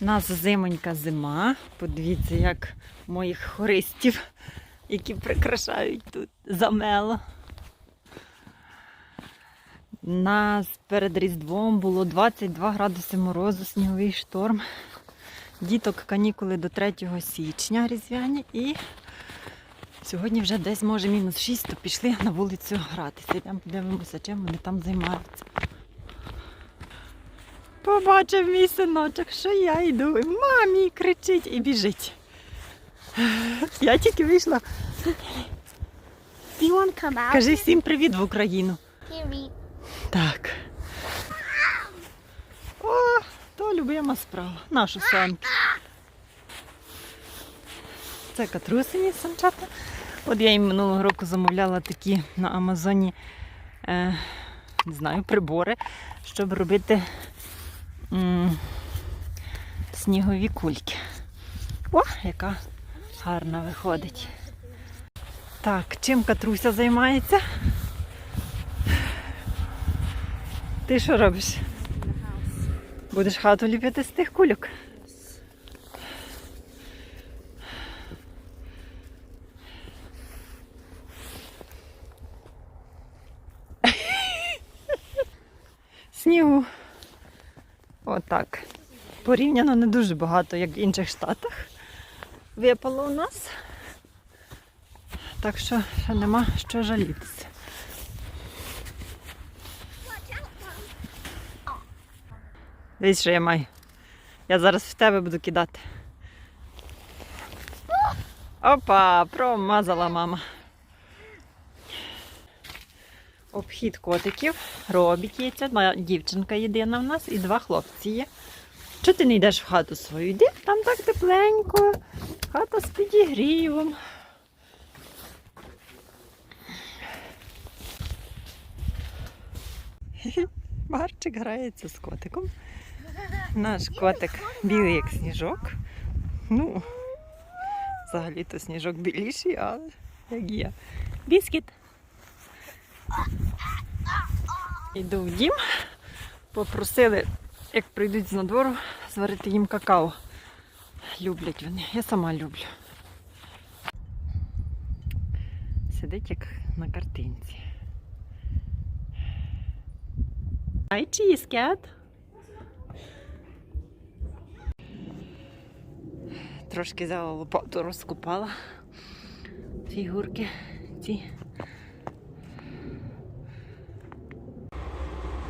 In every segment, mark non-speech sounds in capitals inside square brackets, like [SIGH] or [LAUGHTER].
У нас зимонька зима. Подивіться, як моїх хористів, які прикрашають тут замело. Нас перед Різдвом було 22 градуси морозу, сніговий шторм. Діток канікули до 3 січня різдвяні і сьогодні вже десь може мінус 6, то пішли на вулицю гратися. Йдемо подивимося, чим вони там займаються. Побачив мій синочок, що я йду. Мамі кричить і біжить. Я тільки вийшла. Кажи всім привіт в Україну. Here, Так. О, то любима справа. Нашу санки. Це катрусині санчата. От я їм минулого року замовляла такі на Амазоні, е, не знаю, прибори, щоб робити снігові кульки. О, яка гарна виходить. Так, чим Катруся займається? Ти що робиш? Будеш хату ліпити з тих кульок? Отак. Порівняно не дуже багато, як в інших штатах. Випало у нас. Так що ще нема що жалітися. Дивись, що я маю. Я зараз в тебе буду кидати. Опа, промазала мама. Обхід котиків. Робить є ця моя дівчинка єдина в нас і два хлопці є. Чого ти не йдеш в хату свою? Йди, там так тепленько. Хата з підігрівом. [LAUGHS] Марчик грається з котиком. Наш котик білий, як сніжок. Ну, взагалі-то сніжок біліший, але як є. Біскіт. Йду в дім. Попросили, як прийдуть з надвору, зварити їм какао. Люблять вони. Я сама люблю. Сидить як на картинці. Hi, cheese. Трошки взяла лопату, розкопала фігурки ці.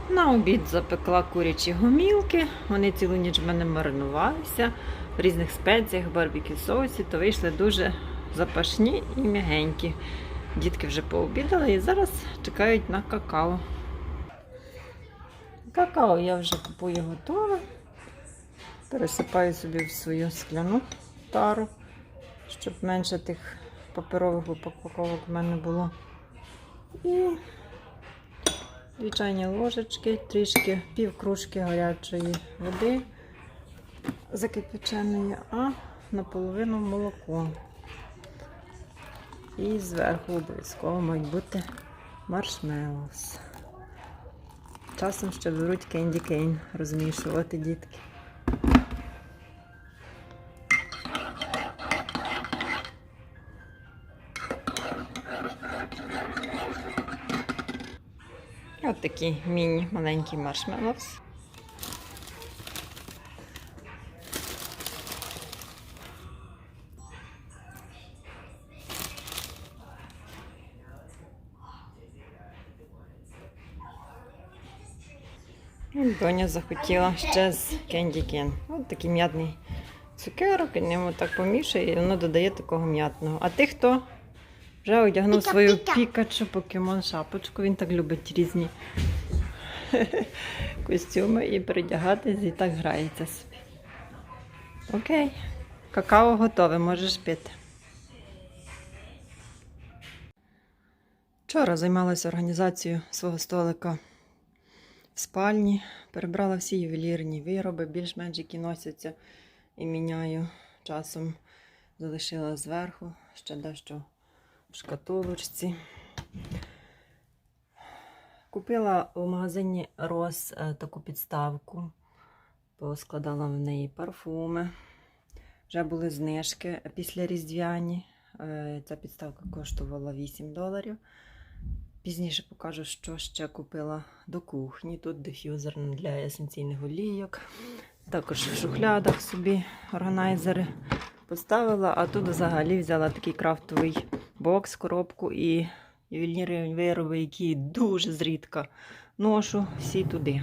На обід запекла курячі гомілки. Вони цілу ніч в мене маринувалися в різних спеціях, барбекю соусі, то вийшли дуже запашні і м'ягенькі. Дітки вже пообідали і зараз чекають на какао. Какао я вже купую готове. Пересипаю собі в свою скляну тару, щоб менше тих паперових упаковок в мене було. І дві ложечки, трішки пів кружки гарячої води закипяченої, а наполовину молоко. І зверху обов'язково мають бути маршмеллоус. Часом ще беруть кенді кейн розмішувати дітки. Ось такий міні маленький маршмеллоус. І Доня захотіла ще з Candy Ken. Ось такий м'ятний цукерок, і ним так помішує, і воно додає такого м'ятного. А ти хто? Вже одягнув Піка-піка. свою пікачу покемон шапочку. Він так любить різні [LAUGHS] костюми і передягатись, і так грається собі. Окей. Какао готове, можеш пити. Вчора займалася організацією свого столика в спальні, перебрала всі ювелірні вироби, більш-менш які носяться і міняю часом. Залишила зверху ще дещо в шкатулочці. Купила у магазині Рос е, таку підставку Поскладала в неї парфуми. Вже були знижки після Різдвяні. Е, Ця підставка коштувала 8 доларів. Пізніше покажу, що ще купила до кухні. Тут диф'юзер для есенційних олійок. Також в шухлядах собі органайзери поставила, а тут взагалі взяла такий крафтовий бокс, коробку і ювелірні вироби, які дуже зрідка ношу, всі туди.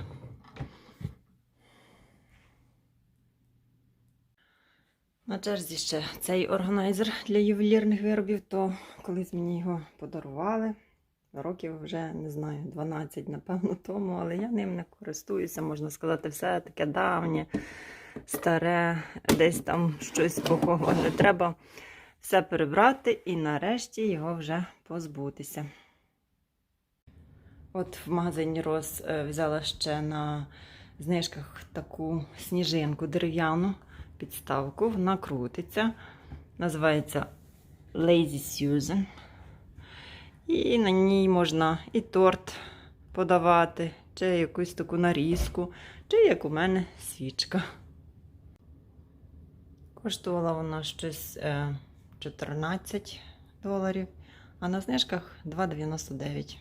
На черзі ще цей органайзер для ювелірних виробів, то колись мені його подарували. Років вже не знаю, 12, напевно, тому, але я ним не користуюся, можна сказати, все таке давнє, старе, десь там щось поховане. Треба все перебрати і нарешті його вже позбутися. От в магазині Рос е, взяла ще на знижках таку сніжинку дерев'яну підставку. Вона крутиться. Називається Lazy Susan. І на ній можна і торт подавати, чи якусь таку нарізку, чи як у мене свічка. Коштувала вона щось е, 14 доларів, а на знижках 2,99.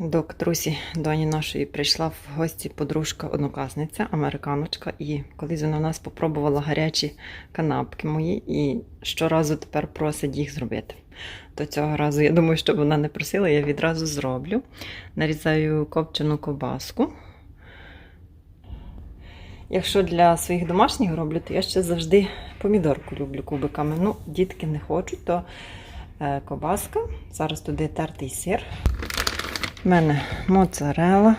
До Катрусі, доні нашої, прийшла в гості подружка-однокласниця, американочка, і колись вона в нас попробувала гарячі канапки мої, і щоразу тепер просить їх зробити. До цього разу, я думаю, що вона не просила, я відразу зроблю. Нарізаю копчену ковбаску. Якщо для своїх домашніх роблю, то я ще завжди помідорку люблю кубиками. Ну, дітки не хочуть, то е, ковбаска. Зараз туди тертий сир. У мене моцарела.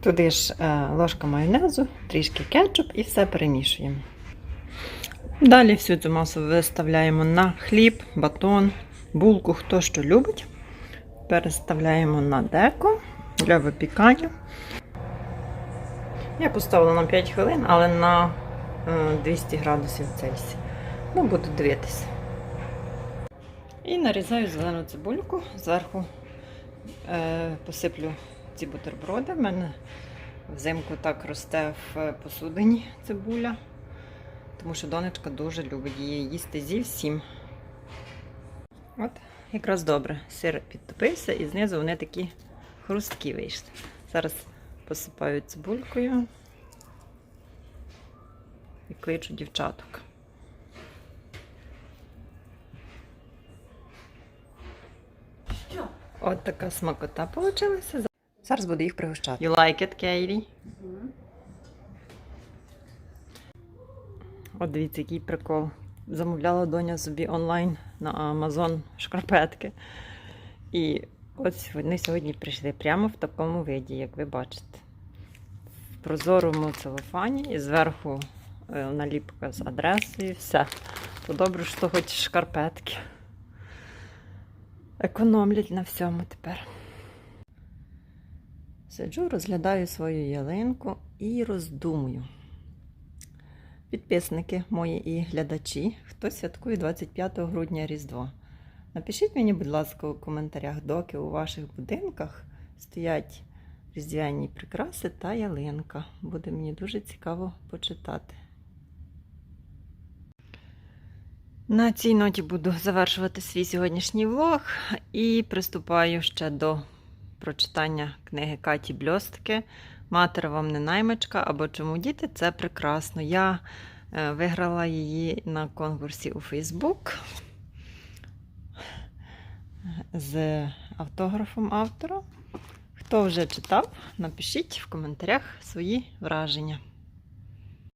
Туди ж е, ложка майонезу, трішки кетчуп і все перемішуємо. Далі всю цю масу виставляємо на хліб, батон, булку, хто що любить. Переставляємо на деко для випікання. Я поставила на 5 хвилин, але на е, 200 градусів Цельсія. Ну, буду дивитися. І нарізаю зелену цибульку, зверху е, посиплю ці бутерброди. У мене взимку так росте в посудині цибуля, тому що донечка дуже любить її їсти зі всім. От, якраз добре. Сир підтопився і знизу вони такі хрусткі вийшли. Зараз посипаю цибулькою і кличу дівчаток. От така смакота вийшла. Зараз буду їх пригощати. You like it, Katie? От дивіться, який прикол. Замовляла доня собі онлайн на Amazon шкарпетки. І ось вони сьогодні прийшли прямо в такому виді, як ви бачите. В прозорому целофані і зверху е, наліпка з адресою. Все. То добре, що хоч шкарпетки. Економлять на всьому тепер. Сиджу, розглядаю свою ялинку і роздумую. Підписники мої і глядачі, хто святкує 25 грудня Різдво. Напишіть мені, будь ласка, у коментарях, доки у ваших будинках стоять різдвяні прикраси та ялинка. Буде мені дуже цікаво почитати. На цій ноті буду завершувати свій сьогоднішній влог і приступаю ще до прочитання книги Каті Бльостки Матер вам не наймичка або чому діти це прекрасно. Я е, виграла її на конкурсі у Фейсбук з автографом автора. Хто вже читав, напишіть в коментарях свої враження.